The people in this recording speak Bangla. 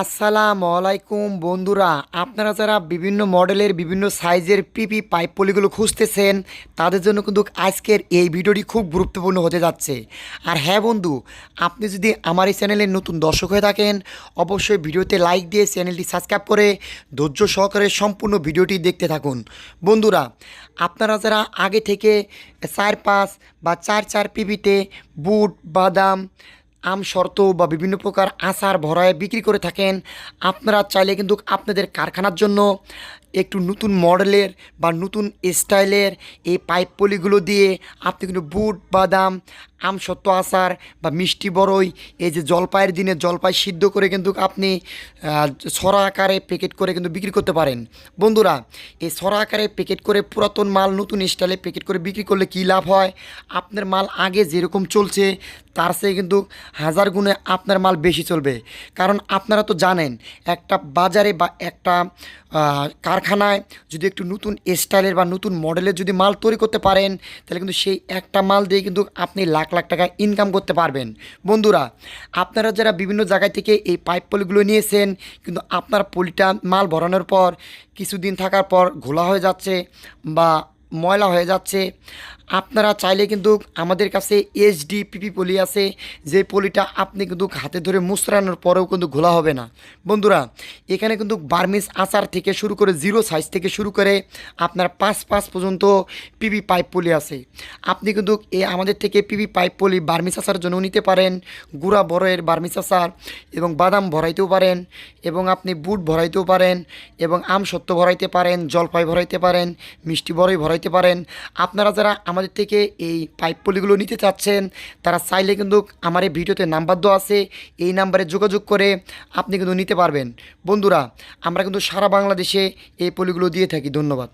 আসসালামু আলাইকুম, বন্ধুরা। আপনারা যারা বিভিন্ন মডেলের, বিভিন্ন সাইজের পিপি পাইপ পলিগুলো খুঁজতেছেন, তাদের জন্য কিন্তু আজকের এই ভিডিওটি খুব গুরুত্বপূর্ণ হতে যাচ্ছে। আর হ্যাঁ বন্ধু, আপনি যদি আমার এই চ্যানেলের নতুন দর্শক হয়ে থাকেন, অবশ্যই ভিডিওতে লাইক দিয়ে চ্যানেলটি সাবস্ক্রাইব করে ধৈর্য সহকারে সম্পূর্ণ ভিডিওটি দেখতে থাকুন। বন্ধুরা, আপনারা যারা আগে থেকে চার পাঁচ বা চার চার পিপিতে বুট, বাদাম আম শর্ত বা বিভিন্ন প্রকার আচার ভরায় বিক্রি করে থাকেন। আপনারা চাইলে কিন্তু আপনাদের কারখানার জন্য একটু নতুন মডেলের বা নতুন স্টাইলের এই পাইপ পলিগুলো দিয়ে আপনি কিন্তু বুট, বাদাম আম সত্য আচার বা মিষ্টি বড়ই এই যে জলপাইয়ের দিনে জলপাই সিদ্ধ করে কিন্তু আপনি ছড়া আকারে প্যাকেট করে কিন্তু বিক্রি করতে পারেন। বন্ধুরা, এই ছড়া আকারে প্যাকেট করে পুরাতন মাল, নতুন স্টাইলে প্যাকেট করে বিক্রি করলে কী লাভ হয়? আপনার মাল আগে যেরকম চলছে, তার চেয়ে কিন্তু হাজার গুণে আপনার মাল বেশি চলবে। কারণ আপনারা তো জানেন, একটা বাজারে বা একটা কারখানায় যদি একটু নতুন স্টাইলের বা নতুন মডেলের যদি মাল তৈরি করতে পারেন, তাহলে কিন্তু সেই একটা মাল দিয়ে কিন্তু আপনি লাখ লাখ টাকা ইনকাম করতে পারবেন। বন্ধুরা, আপনারা যারা বিভিন্ন জায়গায় থেকে এই পাইপ পলিগুলো নিয়েছেন, কিন্তু আপনার পলিটা মাল ভরানোর পর, কিছুদিন থাকার পর ঘোলা হয়ে যাচ্ছে বা ময়লা হয়ে যাচ্ছে আপনারা চাইলে কিন্তু আমাদের কাছে এইচডি পিপি পলি আছে। যে পলিটা আপনি কিন্তু হাতে ধরে মুসরানোর পরেও কিন্তু ঘোলা হবে না। বন্ধুরা, এখানে কিন্তু বার্মিস আচার থেকে শুরু করে জিরো সাইজ থেকে শুরু করে আপনার পাঁচ পাঁচ পর্যন্ত পিপি পাইপ পলি আছে। আপনি কিন্তু এ আমাদের থেকে পিপি পাইপ পলি বার্মিস আচার জন্য নিতে পারেন। গুঁড়া বড়ের বার্মিস আচার এবং বাদাম ভরাইতেও পারেন এবং আপনি বুট ভরাইতেও পারেন এবং আম সত্য ভরাইতে পারেন, জলপাই ভরাইতে পারেন, মিষ্টি বড়ই ভরাইতে পারেন। আপনারা যারা আমাদের থেকে এই পাইপ পলিগুলো নিতে চাচ্ছেন, তারা চাইলে কিন্তু আমার এই ভিডিওতে নাম্বার দেওয়া আছে, এই নাম্বারে যোগাযোগ করে আপনি কিন্তু নিতে পারবেন। বন্ধুরা, আমরা কিন্তু সারা বাংলাদেশে এই পলিগুলো দিয়ে থাকি। ধন্যবাদ।